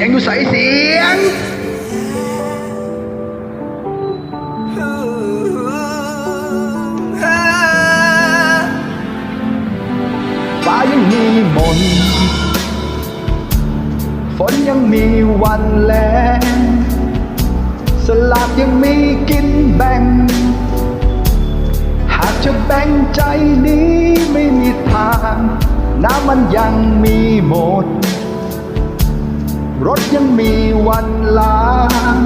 สียงอยู่ใสเสียง ฟ้ายังมีมน ฝนยังมีวันแลงสลากยังมีกินแบ่ง หากจะแบ่งใจนี้ไม่มีทาง น้ำมันยังมีหมด รถยังมีวันล้าง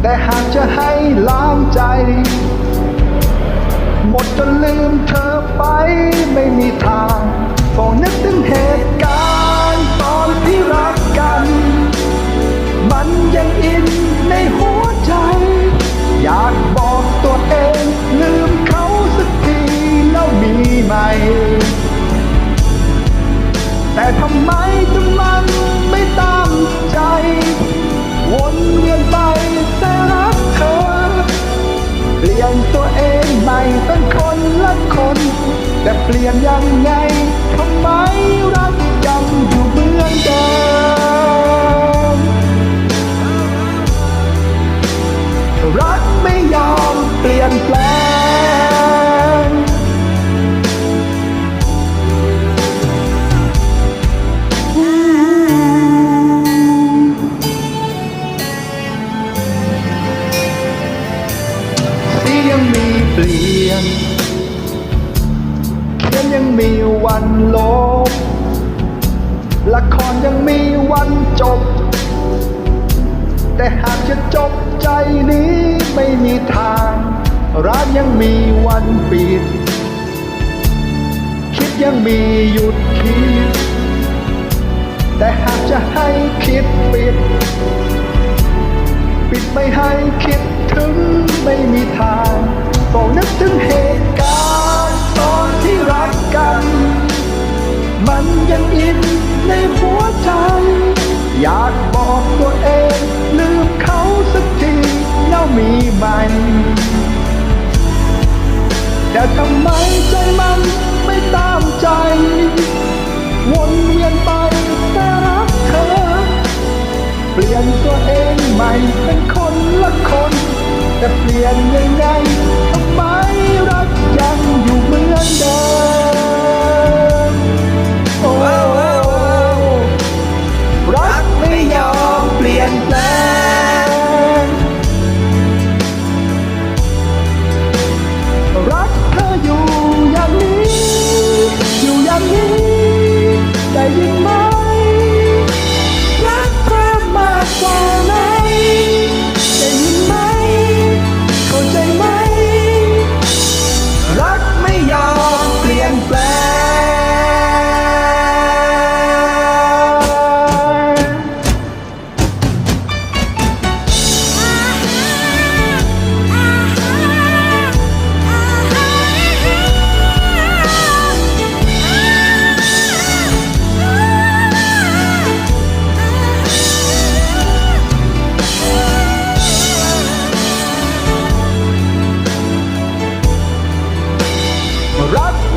แต่หากจะให้ล้างใจ หมดจนลืมเธอไปไม่ ลี่ยนตัวเองใหม่เป็นคนละคน แต่เปลี่ยนยังไงทำไมรักยังอยู่เหมือนเดิมรักไม่ยอมเปลี่ยนแปลง มีเปลี่ยนเขียนยังมีวันลบ ละครยังมีวันจบ แต่หากจะจบใจนี้ไม่มีทาง ร้านยังมีวันปิด คิดยังมีหยุดคิด แต่หากจะให้คิดปิด ใจมันไม่ตามใจ วนเวียนไปแต่รักเธอ เปลี่ยนตัวเองใหม่เป็นคนละคน แต่เปลี่ยนยังไงทำไม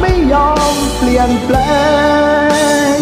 ไม่ยอมเปลี่ยนแปลง